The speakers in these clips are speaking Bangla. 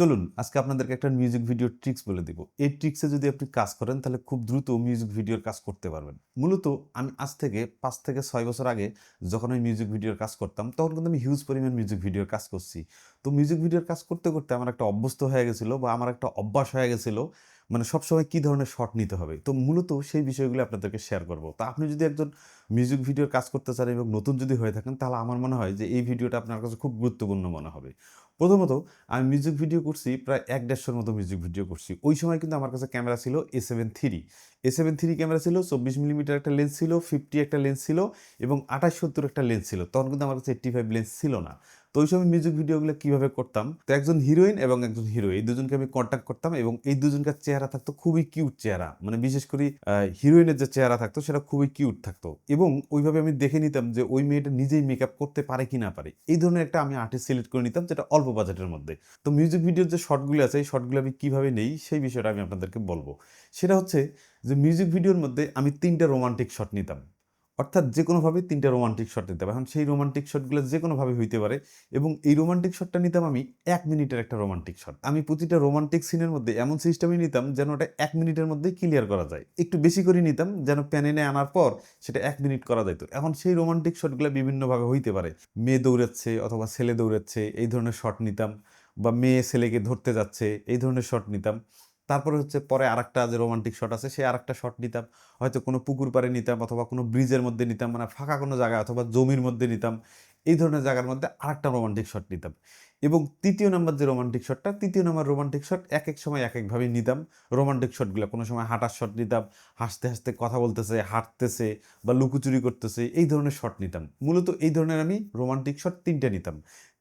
চলুন, আজকে আপনাদেরকে একটা মিউজিক ভিডিও ট্রিক্স বলে দিব। এই ট্রিক্সে যদি আপনি কাজ করেন, তাহলে খুব দ্রুত মিউজিক ভিডিওর কাজ করতে পারবেন। মূলত আমি আজ থেকে পাঁচ থেকে ছয় বছর আগে যখন আমি মিউজিক ভিডিওর কাজ করতাম, তখন কিন্তু আমি হিউজ পরিমাণ মিউজিক ভিডিওর কাজ করছি। তো মিউজিক ভিডিওর কাজ করতে করতে আমার একটা অভ্যস্ত হয়ে গেছিল বা আমার একটা অভ্যাস হয়ে গেছিল মানে সবসময় কী ধরনের শট নিতে হবে? তো মূলত সেই বিষয়গুলো আপনাদেরকে শেয়ার করব। তো আপনি যদি একজন মিউজিক ভিডিওর কাজ করতে চান এবং নতুন যদি হয়ে থাকেন, তাহলে আমার মনে হয় যে এই ভিডিওটা আপনার কাছে খুব গুরুত্বপূর্ণ মনে হবে। প্রথমত, আমি মিউজিক ভিডিও করছি, প্রায় এক দেড়শোর মতো মিউজিক ভিডিও করছি। ওই সময় কিন্তু আমার কাছে ক্যামেরা ছিল A seven three A seven three camera ছিল, চব্বিশ মিলিমিটার একটা লেন্স ছিল ফিফটি একটা লেন্স ছিল এবং আঠাশ সত্তর একটা লেন্স ছিল। তখন কিন্তু আমার কাছে এইট্টি ফাইভ লেন্স ছিল না। তো ওই সময় মিউজিক ভিডিওগুলো কীভাবে করতাম? তো একজন হিরোইন এবং একজন হিরো এই দুজনকে আমি কন্ট্যাক্ট করতাম এবং এই দুজনকার চেহারা থাকতো খুবই কিউট চেহারা। মানে বিশেষ করে হিরোইনের যে চেহারা থাকতো, সেটা খুবই কিউট থাকতো। এবং ওইভাবে আমি দেখে নিতাম যে ওই মেয়েটা নিজেই মেকআপ করতে পারে কি না পারে। এই ধরনের একটা আমি আর্টিস্ট সিলেক্ট করে নিতাম, যেটা অল্প বাজেটের মধ্যে। তো মিউজিক ভিডিওর যে শর্টগুলো আছে, এই শর্টগুলো আমি কীভাবে নেই, সেই বিষয়টা আমি আপনাদেরকে বলব। সেটা হচ্ছে যে মিউজিক ভিডিওর মধ্যে আমি তিনটা রোমান্টিক শট নিতাম। অর্থাৎ যে কোনোভাবে তিনটা রোমান্টিক শট নিতে হবে। এখন সেই রোমান্টিক শটগুলো যে কোনোভাবে হইতে পারে এবং এই রোমান্টিক শটটা নিতাম আমি এক মিনিটের একটা রোমান্টিক শট আমি প্রতিটা রোমান্টিক সিনের মধ্যে এমন সিস্টেমই নিতাম যেন ওটা এক মিনিটের মধ্যেই ক্লিয়ার করা যায়। একটু বেশি করে নিতাম যেন প্যানেনে আনার পর সেটা এক মিনিট করা যেত এখন সেই রোমান্টিক শটগুলো বিভিন্নভাবে হইতে পারে। মেয়ে দৌড়াচ্ছে অথবা ছেলে দৌড়াচ্ছে, এই ধরনের শট নিতাম বা মেয়ে ছেলেকে ধরতে যাচ্ছে, এই ধরনের শট নিতাম। তারপরে হচ্ছে পরে আরেকটা যে রোমান্টিক শট আছে, সেই আরেকটা শট নিতাম। হয়তো কোনো পুকুর পাড়ে নিতাম অথবা কোনো ব্রিজের মধ্যে নিতাম মানে ফাঁকা কোনো জায়গায় অথবা জমির মধ্যে নিতাম। এই ধরনের জায়গার মধ্যে আরেকটা রোমান্টিক শট নিতাম। এবং তৃতীয় নাম্বার যে রোমান্টিক শটটা তৃতীয় নাম্বার রোমান্টিক শট এক এক সময় এক একভাবে নিতাম। রোমান্টিক শটগুলো কোনো সময় হাঁটার শট নিতাম, হাসতে হাসতে কথা বলতেছে, হাঁটতেছে বা লুকোচুরি করতেছে, এই ধরনের শট নিতাম। মূলত এই ধরনের আমি রোমান্টিক শট তিনটে নিতাম।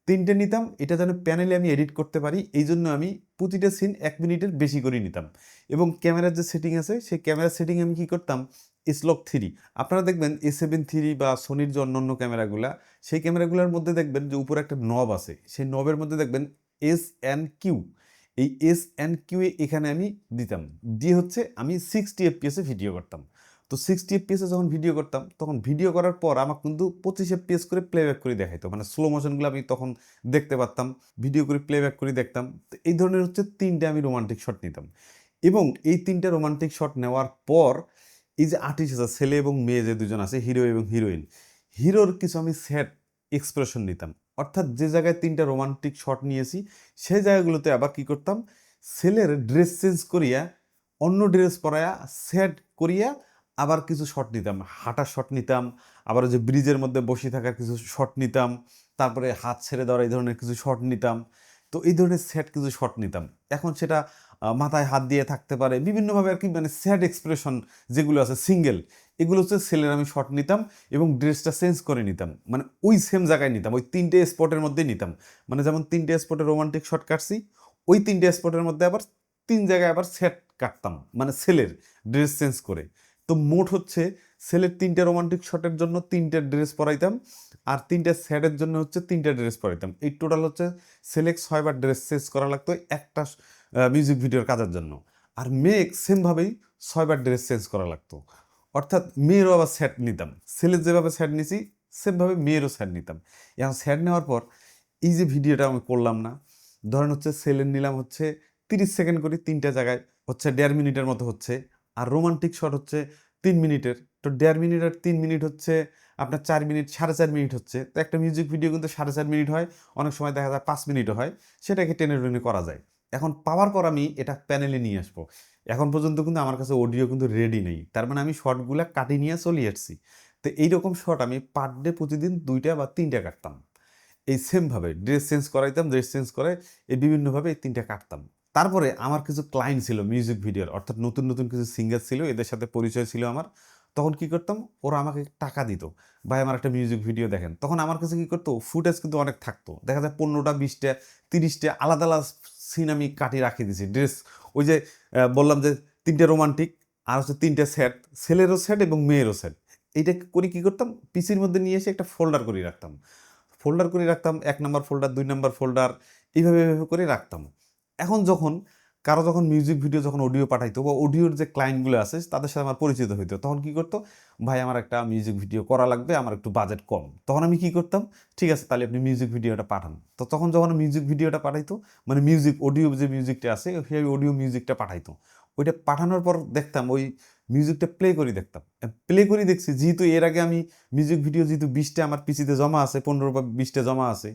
তিনটে নিতাম, এটা যেন প্যানেলে আমি এডিট করতে পারি, এই জন্য আমি প্রতিটা সিন এক মিনিটের বেশি করে নিতাম। এবং ক্যামেরার যে সেটিং আছে, সেই ক্যামেরার সেটিং আমি কী করতাম? স্লক থ্রি আপনারা দেখবেন এ সেভেন থ্রি বা সোনির যে অন্যান্য ক্যামেরাগুলা, সেই ক্যামেরাগুলোর মধ্যে দেখবেন যে উপরে একটা নব আছে। সেই নবের মধ্যে দেখবেন এস অ্যান কিউ এই এস অ্যান কিউ এখানে আমি দিতাম। দিয়ে হচ্ছে আমি সিক্সটি এফপিএসে ভিডিও করতাম। তো সিক্সটি এফপিএসে যখন ভিডিও করতাম, তখন ভিডিও করার পর আমার কিন্তু পঁচিশ এফপিএস করে প্লেব্যাক করে দেখাইতো। মানে স্লো মোশনগুলো আমি তখন দেখতে পারতাম ভিডিও করে প্লেব্যাক করে দেখতাম। তো এই ধরনের হচ্ছে তিনটে আমি রোমান্টিক শট নিতাম। এবং এই তিনটে রোমান্টিক শট নেওয়ার পর এই যে আর্টিস্ট আছে, ছেলে এবং মেয়ে যে দুজন আছে হিরো এবং হিরোইন হিরোর কিছু আমি স্যাড এক্সপ্রেশন নিতাম। অর্থাৎ যে জায়গায় তিনটা রোমান্টিক শট নিয়েছি, সেই জায়গাগুলোতে আবার কি করতাম, ছেলের ড্রেস চেঞ্জ করিয়া, অন্য ড্রেস পরায়া স্যাড করিয়া আবার কিছু শট নিতাম হাঁটার শট নিতাম, আবার যে ব্রিজের মধ্যে বসে থাকার কিছু শট নিতাম, তারপরে হাত ছেড়ে দেওয়ার এই ধরনের কিছু শট নিতাম। তো এই ধরনের স্যাড কিছু শট নিতাম। এখন সেটা মাথায় হাত দিয়ে থাকতে পারে, বিভিন্নভাবে আর কি মানে স্যাড এক্সপ্রেশন যেগুলো আছে সিঙ্গেল এগুলো হচ্ছে সেলের আমি শট নিতাম এবং ড্রেসটা চেঞ্জ করে নিতাম। মানে ওই সেম জায়গায় নিতাম, ওই তিনটে স্পটের মধ্যেই নিতাম। মানে যেমন তিনটে স্পটে রোমান্টিক শট কাটছি, ওই তিনটে স্পটের মধ্যে আবার তিন জায়গায় আবার সেট কাটতাম মানে সেলের ড্রেস চেঞ্জ করে। তো মোট হচ্ছে সেলের তিনটে রোমান্টিক শটের জন্য তিনটে ড্রেস পরাইতাম আর তিনটে স্যাডের জন্য হচ্ছে তিনটে ড্রেস পরাইতাম। এই টোটাল হচ্ছে সেলেক্ট ছয়বার ড্রেস চেঞ্জ করা লাগতো একটা মিউজিক ভিডিওর কাজের জন্য। আর মেক সেমভাবেই ছয়বার ড্রেস চেঞ্জ করা লাগতো। অর্থাৎ মেয়েরও আবার স্যাড নিতাম। ছেলের যেভাবে স্যাড নিছি সেমভাবে মেয়েরও স্যাড নিতাম। এখন স্যাড নেওয়ার পর এই যে ভিডিওটা আমি করলাম না, ধরেন হচ্ছে সেলের নিলাম হচ্ছে তিরিশ সেকেন্ড করে তিনটা জায়গায় হচ্ছে দেড় মিনিটের মতো হচ্ছে। আর রোমান্টিক শট হচ্ছে তিন মিনিটের। তো দেড় মিনিট আর তিন মিনিট হচ্ছে আপনার চার মিনিট, সাড়ে চার মিনিট হচ্ছে। তো একটা মিউজিক ভিডিও কিন্তু সাড়ে চার মিনিট হয়, অনেক সময় দেখা যায় পাঁচ মিনিটও হয়, সেটাকে টেনে টেনে করা যায়। এখন পাওয়ার পর আমি এটা প্যানেলে নিয়ে আসব। এখন পর্যন্ত কিন্তু আমার কাছে অডিও কিন্তু রেডি নেই। তার মানে আমি শর্টগুলো কাটি নিয়ে চলে আসছি। তো এইরকম শর্ট আমি পার ডে প্রতিদিন দুইটা বা তিনটা কাটতাম। এই সেমভাবে ড্রেস চেঞ্জ করাইতাম ড্রেস চেঞ্জ করে এই বিভিন্নভাবে এই তিনটা কাটতাম। তারপরে আমার কিছু ক্লায়েন্ট ছিল মিউজিক ভিডিওর অর্থাৎ নতুন নতুন কিছু সিঙ্গার ছিল, এদের সাথে পরিচয় ছিল আমার। তখন কি করতাম? ওরা আমাকে টাকা দিত। ভাই, আমার একটা মিউজিক ভিডিও দেখেন। তখন আমার কাছে কি করতো? ফুটেজ কিন্তু অনেক থাকতো। দেখা যায় পনেরোটা, বিশটা, তিরিশটা আলাদা আলাদা সিন আমি কাটিয়ে রাখিয়ে দিয়েছি। ড্রেস ওই যে বললাম যে তিনটে রোমান্টিক আর হচ্ছে তিনটে সেট ছেলেরও সেট এবং মেয়েরও সেট এইটা করে কী করতাম? পিসির মধ্যে নিয়ে এসে একটা ফোল্ডার করে রাখতাম। ফোল্ডার করে রাখতাম, এক নম্বর ফোল্ডার দুই নম্বর ফোল্ডার এইভাবে এইভাবে করে রাখতাম। এখন যখন, কারও যখন মিউজিক ভিডিও যখন অডিও পাঠাইতো, বা অডিওর যে ক্লায়েন্টগুলো আছে, তাদের সাথে আমার পরিচিত হইতো, তখন কি করতো? ভাই, আমার একটা মিউজিক ভিডিও করা লাগবে, আমার একটু বাজেট কম। তখন আমি কি করতাম? ঠিক আছে, তাহলে আপনি মিউজিক ভিডিওটা পাঠান। তো তখন যখন মিউজিক ভিডিওটা পাঠাইতো মানে মিউজিক অডিও যে মিউজিকটা আছে, সেই অডিও মিউজিকটা পাঠাইতো। ওইটা পাঠানোর পর দেখতাম, ওই মিউজিকটা প্লে করে দেখতাম। প্লে করে দেখছি, যেহেতু এর আগে আমি মিউজিক ভিডিও যেহেতু বিশটা আমার পিসিতে জমা আছে, পনেরো বা বিশটা জমা আছে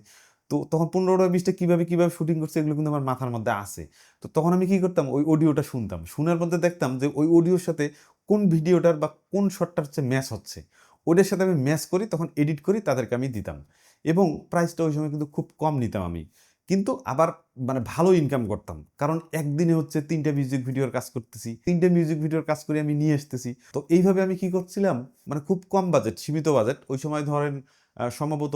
তো তখন পনেরোটা বিশটা কীভাবে কীভাবে শুটিং করছে এগুলো কিন্তু আমার মাথার মধ্যে আছে। তো তখন আমি কী করতাম? ওই অডিওটা শুনতাম। শোনার মধ্যে দেখতাম যে ওই অডিওর সাথে কোন ভিডিওটার বা কোন শটটার হচ্ছে ম্যাচ হচ্ছে। ওটার সাথে আমি ম্যাচ করি, তখন এডিট করি, তাদেরকে আমি দিতাম। এবং প্রাইসটা ওই সময় কিন্তু খুব কম নিতাম আমি। কিন্তু আবার মানে ভালো ইনকাম করতাম। কারণ একদিনে হচ্ছে তিনটে মিউজিক ভিডিওর কাজ করতেছি, তিনটে মিউজিক ভিডিওর কাজ করে আমি নিয়ে আসতেছি। তো এইভাবে আমি কি করছিলাম? মানে খুব কম বাজেট সীমিত বাজেট ওই সময় ধরেন সম্ভবত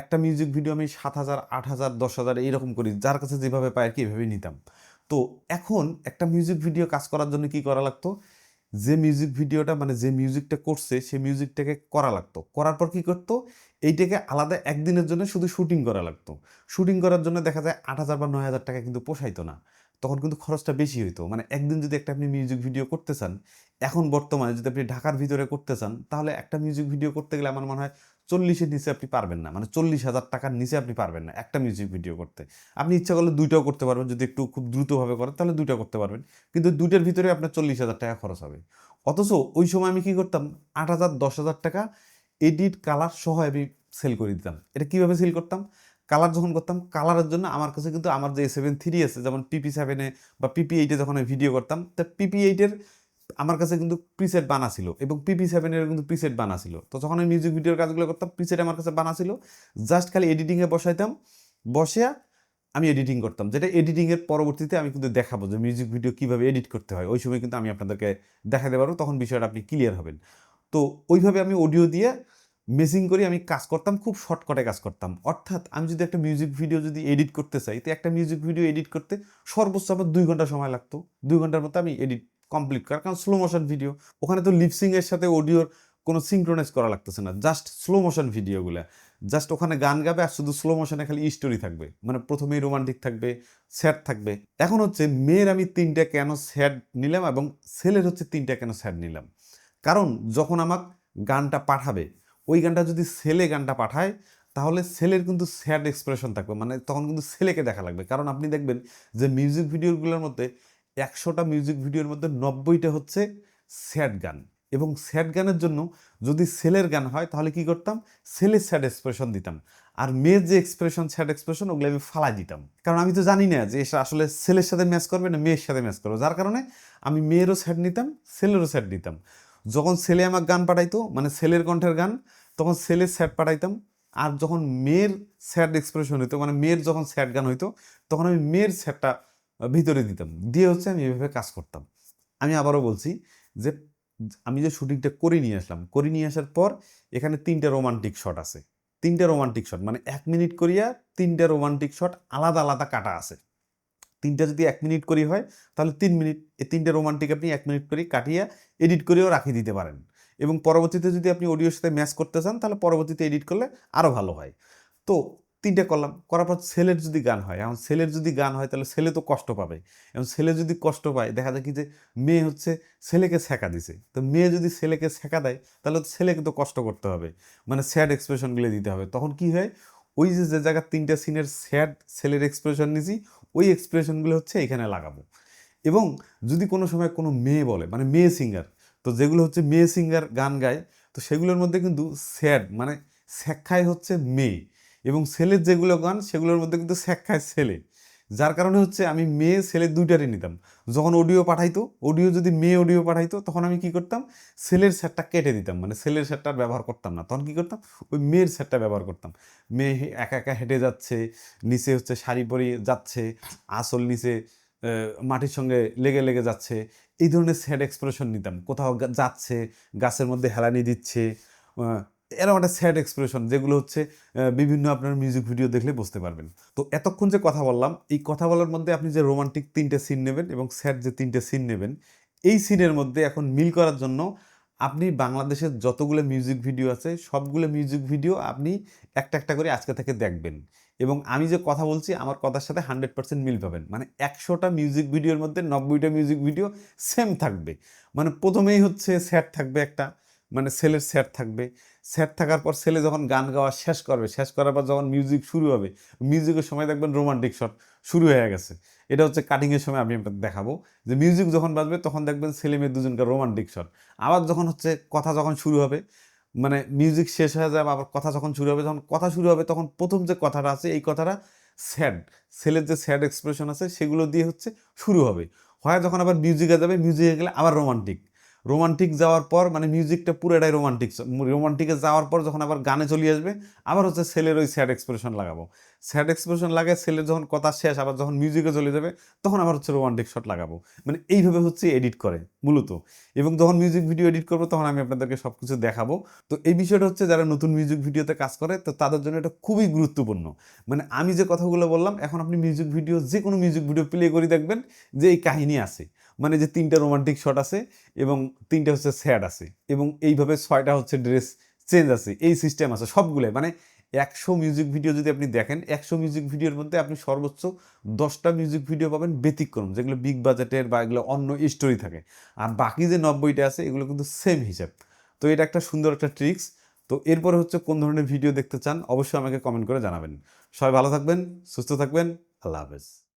একটা মিউজিক ভিডিও আমি সাত হাজার, আট হাজার, দশ হাজার এইরকম করি, যার কাছে যেভাবে পাই আর কি এভাবে নিতাম। তো এখন একটা মিউজিক ভিডিও কাজ করার জন্য কি করা লাগতো? যে মিউজিক ভিডিওটা মানে যে মিউজিকটা করছে সেই মিউজিকটাকে করা লাগতো। করার পর কি করতো? এইটাকে আলাদা একদিনের জন্য শুধু শুটিং করা লাগতো। শুটিং করার জন্য দেখা যায় আট হাজার বা নয় হাজার টাকা কিন্তু পোষাইতো না। তখন কিন্তু খরচটা বেশি হইতো। মানে একদিন যদি একটা আপনি মিউজিক ভিডিও করতে চান, এখন বর্তমানে যদি আপনি ঢাকার ভিতরে করতে চান, তাহলে একটা মিউজিক ভিডিও করতে গেলে আমার মনে হয় চল্লিশের নিচে আপনি পারবেন না। মানে চল্লিশ হাজার টাকার নিচে আপনি পারবেন না একটা মিউজিক ভিডিও করতে। আপনি ইচ্ছা করলে দুইটাও করতে পারবেন, যদি একটু খুব দ্রুতভাবে করেন তাহলে দুইটা করতে পারবেন। কিন্তু দুইটার ভিতরে আপনার চল্লিশ হাজার টাকা খরচ হবে। অথচ ওই সময় আমি কি করতাম? আট হাজার, দশ হাজার টাকা এডিট কালার সহ আমি সেল করে দিতাম। এটা কীভাবে সেল করতাম? কালার যখন করতাম কালারের জন্য আমার কাছে কিন্তু আমার যে সেভেন থ্রি আছে, যেমন পিপি সেভেনে বা পিপি এইটে যখন আমি ভিডিও করতাম, তা পিপি এইটের আমার কাছে কিন্তু প্রিসেট বানা ছিল এবং পিপি সেভেনের কিন্তু প্রিসেট বানা ছিল। তো যখন আমি মিউজিক ভিডিওর কাজগুলো করতাম প্রিসেট আমার কাছে বানা ছিল। জাস্ট খালি এডিটিংয়ে বসাইতাম, বসিয়া আমি এডিটিং করতাম, যেটা এডিটিংয়ের পরবর্তীতে আমি কিন্তু দেখাবো যে মিউজিক ভিডিও কীভাবে এডিট করতে হয়। ওই সময় কিন্তু আমি আপনাদেরকে দেখাতে পারব, তখন বিষয়টা আপনি ক্লিয়ার হবেন। তো ওইভাবে আমি অডিও দিয়ে মেসিং করে, আমি কাজ করতাম, খুব শর্টকাটে কাজ করতাম। অর্থাৎ আমি যদি একটা মিউজিক ভিডিও যদি এডিট করতে চাই, তো একটা মিউজিক ভিডিও এডিট করতে সর্বোচ্চ আমার দুই ঘণ্টা সময় লাগতো। দুই ঘণ্টার মতো আমি এডিট কমপ্লিট করার কারণ স্লো মোশন ভিডিও ওখানে তো লিপসিং এর সাথে অডিওর কোনো সিঙ্ক্রোনাইজ করা লাগতেছে না। জাস্ট স্লো মোশন ভিডিওগুলো জাস্ট ওখানে গান গাবে আর শুধু স্লো মোশনে খালি স্টোরি থাকবে। মানে প্রথমেই রোমান্টিক থাকবে স্যাড থাকবে। এখন হচ্ছে মেয়ের আমি তিনটা কেন স্যাড নিলাম এবং ছেলের হচ্ছে তিনটা কেন স্যাড নিলাম। কারণ যখন আমার গানটা পাঠাবে, ওই গানটা যদি ছেলে গানটা পাঠায়, তাহলে ছেলের কিন্তু স্যাড এক্সপ্রেশন থাকবে। মানে তখন কিন্তু ছেলেকে দেখা লাগবে। কারণ আপনি দেখবেন যে মিউজিক ভিডিওগুলোর মধ্যে একশোটা মিউজিক ভিডিওর মধ্যে নব্বইটা হচ্ছে স্যাড গান। এবং স্যাড গানের জন্য যদি ছেলের গান হয়, তাহলে কি করতাম? ছেলের স্যাড এক্সপ্রেশন দিতাম। আর মেয়ের যে এক্সপ্রেশন স্যাড এক্সপ্রেশন ওগুলো আমি ফালাই দিতাম। কারণ আমি তো জানি না যে এটা আসলে ছেলের সাথে ম্যাচ করবে না মেয়ের সাথে ম্যাচ করবে। যার কারণে আমি মেয়েরও স্যাড নিতাম, ছেলেরও স্যাড নিতাম যখন ছেলে আমার গান পাঠাইতো মানে ছেলের কণ্ঠের গান, তখন ছেলের স্যাড পাঠাইতাম। আর যখন মেয়ের স্যাড এক্সপ্রেশন হইতো মানে মেয়ের যখন স্যাড গান হইতো, তখন আমি মেয়ের স্যাডটা ভিতরে দিতাম। দিয়ে হচ্ছে আমি এভাবে কাজ করতাম। আমি আবারও বলছি যে, আমি যে শুটিংটা করে নিয়ে আসলাম, করে নিয়ে আসার পর এখানে তিনটা রোমান্টিক শট আছে। তিনটা রোমান্টিক শট মানে এক মিনিট করিয়া তিনটা রোমান্টিক শট আলাদা আলাদা কাটা আছে। তিনটা যদি এক মিনিট করি হয়, তাহলে তিন মিনিট এই তিনটে রোমান্টিক আপনি এক মিনিট করে কাটিয়া এডিট করেও রাখিয়ে দিতে পারেন। এবং পরবর্তীতে যদি আপনি অডিওর সাথে ম্যাচ করতে চান, তাহলে পরবর্তীতে এডিট করলে আরও ভালো হয়। তো তিনটে করলাম, করার পর ছেলের যদি গান হয়, এখন ছেলের যদি গান হয় তাহলে ছেলে তো কষ্ট পাবে। এবং ছেলে যদি কষ্ট পায়, দেখা যায় কি যে মেয়ে হচ্ছে ছেলেকে ছেঁকা দিছে। তো মেয়ে যদি ছেলেকে ছেঁকা দেয়, তাহলে তো ছেলেকে তো কষ্ট করতে হবে। মানে স্যাড এক্সপ্রেশনগুলো দিতে হবে। তখন কি হয়? ওই যে যে জায়গার তিনটা সিনের স্যাড ছেলের এক্সপ্রেশন নিছি, ওই এক্সপ্রেশনগুলো হচ্ছে এখানে লাগাবো। এবং যদি কোনো সময় কোনো মেয়ে বলে মানে মেয়ে সিঙ্গার তো যেগুলো হচ্ছে মেয়ে সিঙ্গার গান গায়, তো সেগুলোর মধ্যে কিন্তু স্যাড মানে স্যাক্ষায় হচ্ছে মেয়ে। এবং ছেলের যেগুলো গান, সেগুলোর মধ্যে কিন্তু স্যাক্ষায় ছেলে যার কারণে হচ্ছে আমি মেয়ে ছেলে দুইটারই নিতাম। যখন অডিও পাঠাইতো, অডিও যদি মেয়ে অডিও পাঠাইতো, তখন আমি কি করতাম? ছেলের সেটটা কেটে দিতাম। মানে ছেলের আর ব্যবহার করতাম না। তখন কি করতাম? ওই মেয়ের সেটটা ব্যবহার করতাম। মেয়ে একা একা হেঁটে যাচ্ছে, নিচে হচ্ছে শাড়ি পরে যাচ্ছে, আসল নিচে মাটির সঙ্গে লেগে লেগে যাচ্ছে। এই ধরনের স্যাড এক্সপ্রেশন নিতাম। কোথাও যাচ্ছে, গাছের মধ্যে হেলানি দিচ্ছে এরকম একটা স্যাড এক্সপ্রেশন যেগুলো হচ্ছে বিভিন্ন আপনার মিউজিক ভিডিও দেখলে বুঝতে পারবেন। তো এতক্ষণ যে কথা বললাম, এই কথা বলার মধ্যে আপনি যে রোমান্টিক তিনটে সিন নেবেন এবং স্যাড যে তিনটে সিন নেবেন, এই সিনের মধ্যে এখন মিল করার জন্য আপনি বাংলাদেশের যতগুলো মিউজিক ভিডিও আছে, সবগুলো মিউজিক ভিডিও আপনি একটা একটা করে আজকে থেকে দেখবেন। এবং আমি যে কথা বলছি, আমার কথার সাথে হান্ড্রেড পার্সেন্ট মিল পাবেন। মানে একশোটা মিউজিক ভিডিওর মধ্যে নব্বইটা মিউজিক ভিডিও সেম থাকবে। মানে প্রথমেই হচ্ছে স্যাড থাকবে একটা মানে ছেলের স্যাড থাকবে। স্যাড থাকার পর ছেলে যখন গান গাওয়া শেষ করবে, শেষ করার পর যখন মিউজিক শুরু হবে মিউজিকের সময় দেখবেন রোমান্টিক শট শুরু হয়ে গেছে। এটা হচ্ছে কাটিংয়ের সময় আমি আপনাদের দেখাবো। যে মিউজিক যখন বাজবে, তখন দেখবেন ছেলে মেয়ে দুজনকে রোমান্টিক শট আবার যখন হচ্ছে কথা যখন শুরু হবে মানে মিউজিক শেষ হয়ে যাবে, আবার কথা যখন শুরু হবে, যখন কথা শুরু হবে, তখন প্রথম যে কথাটা আছে, এই কথাটা স্যাড ছেলের যে স্যাড এক্সপ্রেশন আছে, সেগুলো দিয়ে হচ্ছে শুরু হবে। হয় যখন আবার মিউজিকে যাবে মিউজিকে গেলে আবার রোমান্টিক রোমান্টিক যাওয়ার পর মানে মিউজিকটা পুরোটাই রোমান্টিক রোমান্টিকে যাওয়ার পর যখন আবার গানে চলে আসবে, আবার হচ্ছে ছেলের ওই স্যাড এক্সপ্রেশন লাগাবো। স্যাড এক্সপ্রেশন লাগায় ছেলের যখন কথা শেষ, আবার যখন মিউজিকে চলে যাবে, তখন আবার হচ্ছে রোমান্টিক শট লাগাবো। মানে এইভাবে হচ্ছে এডিট করে, মূলত। এবং যখন মিউজিক ভিডিও এডিট করব, তখন আমি আপনাদেরকে সব কিছু দেখাবো। তো এই বিষয়টা হচ্ছে যারা নতুন মিউজিক ভিডিওতে কাজ করে, তো তাদের জন্য এটা খুবই গুরুত্বপূর্ণ। মানে আমি যে কথাগুলো বললাম, এখন আপনি মিউজিক ভিডিও যে কোনো মিউজিক ভিডিও প্লে করে দেখবেন, যে এই কাহিনী আছে। মানে যে তিনটা রোমান্টিক শট আছে এবং তিনটা হচ্ছে স্যাড আছে এবং এইভাবে ছয়টা হচ্ছে ড্রেস চেঞ্জ আছে, এই সিস্টেম আছে, সবগুলোই। মানে একশো মিউজিক ভিডিও যদি আপনি দেখেন, একশো মিউজিক ভিডিওর মধ্যে আপনি সর্বোচ্চ দশটা মিউজিক ভিডিও পাবেন ব্যতিক্রম, যেগুলো বিগ বাজেটের বা এগুলো অন্য স্টোরি থাকে। আর বাকি যে নব্বইটা আছে, এগুলো কিন্তু সেম হিসাব। তো এটা একটা সুন্দর একটা ট্রিক্স তো এরপরে হচ্ছে কোন ধরনের ভিডিও দেখতে চান, অবশ্যই আমাকে কমেন্ট করে জানাবেন। সবাই ভালো থাকবেন, সুস্থ থাকবেন, আল্লাহ হাফেজ।